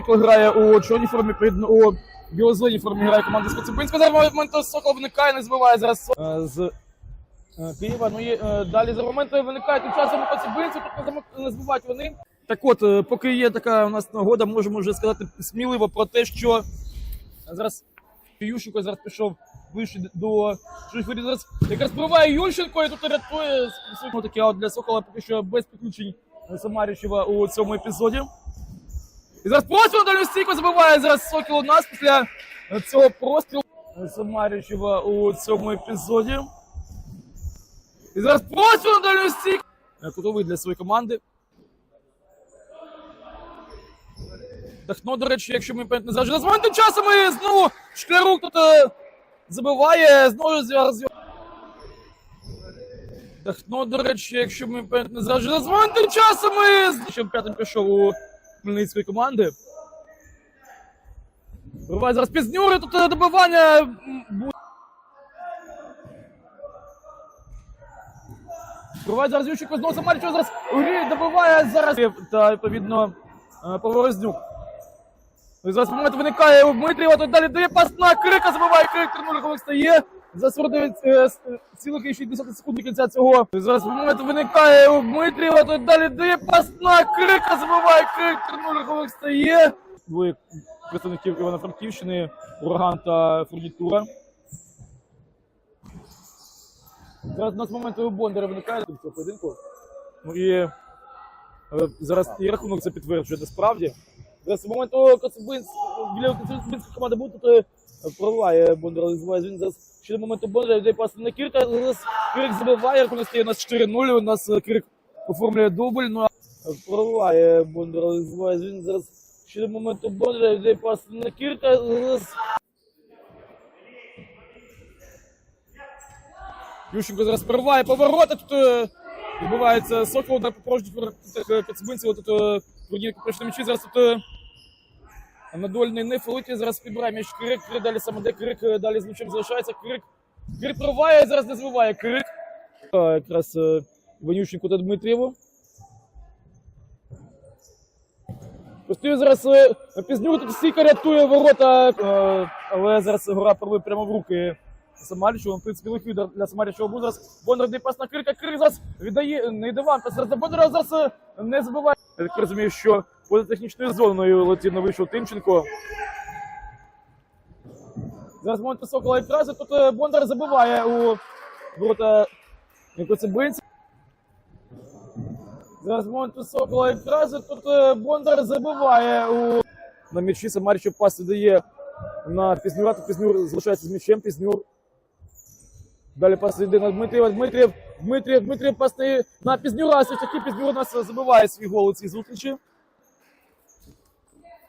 Сокол грає у чорній формі, у білозоній формі грає команда з Коцюбинська. Зараз момент Сокол виникає, не збиває зараз е, з е, Києва. Ну і е, далі за моментом виникає тим часом Коцюбинці, тут не збивають вони. Так от, поки є така у нас нагода, можемо вже сказати сміливо про те, що зараз Ющенко зараз пішов вище до Шифері. Зараз якраз пробиває Ющенко і тут рятує таке от для Сокола поки що без підключень Самарічева у цьому епізоді. І зараз простріл дальню стійку забиває зараз Сокіл у нас після цього прострілу Самарічева у цьому епізоді. І зараз простріл на стійку. Е, Кутовий для своєї команди. Дахно, до речі, якщо ми пам'ятаємо, завжди з моментом часу ми знову Шклярук тут е, забиває, знову зараз. Дахно, до речі, якщо ми пам'ятаємо, завжди моментом часу ми з що п'ятим пішов у Хмельницької команди. Вриває зараз Пізнюри, тут добивання. Вриває зараз Ющенко, знову Самарічов зараз у грі добиває зараз. Та відповідно е, Поворознюк. Зараз момент виникає у Дмитрієва, тут далі дає пас на Крика, забиває Крик, 3-0 стає. За 49 е, с- цілих 60 секунд до кінця цього. Зараз момент виникає у Дмитрієва, тут далі дає пас Крика, забиває Крик, 3-0 коли стає. Двоє представників Івано-Франківщини, Ураган та Фурнітура. Зараз у нас момент у Бондаря виникає в цьому поєдинку. Ну і зараз і рахунок це підтверджує насправді. Зараз момент у Коцюбинськ, біля Коцюбинської команди буде тут прориває Бондар, збиває він зараз ще до моменту Бондаря йде пас на Кірка, зараз Кирик забиває, рахунок стає у нас 4-0, у нас е, Кирик оформлює дубль, ну а прориває Бондар, збиває він зараз ще до моменту Бондаря йде пас на Кірка, зараз Ющенко зараз прориває повороти. Тут е, відбувається Сокол по порожніх Тут е, Рудінко прийшли м'ячі. Зараз тут е, надольний не фолиті. Зараз підбирає м'яч Крик. Крик далі саме де Крик. е, Далі з м'ячем залишається. Крик. Крик прориває, зараз не збиває Крик. А, якраз е, Іванющенко та Дмитрієву. Постою зараз е, Пізнюк тут стійка рятує ворота, е, але зараз гора проводить прямо в руки Самарічу. В принципі, лихий удар для Самарічого був зараз. Бондар пас на Крика. Крик зараз віддає, не йде вам. Зараз Бондар зараз е, не забиває. Я так розумію, що поза технічною зоною летів на вийшов Тимченко. Зараз момент Сокола і Краси. Тут е, Бондар забиває у ворота Коцебинця. Зараз момент Сокола і Тут е, Бондар забиває у на м'ячі. Самарічу пас віддає на Пізнюра. Тут Пізнюр залишається з м'ячем. Пізнюр Далі пас йде на Дмитрієва. Дмитрієв, Дмитрієв, Дмитрієв пас на Пізнюра. Все ж таки Пізнюр у нас забиває свій гол у цій зустрічі.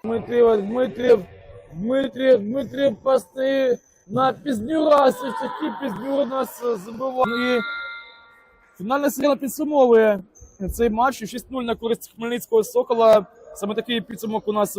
Дмитрієв, Дмитрів, Дмитрів, Дмитрів пасти на, Пізнюра. Таки Пізнюр нас забиває. Ну фінальна серія підсумовує цей матч. 6-0 на користь Хмельницького Сокола. Саме такий підсумок у нас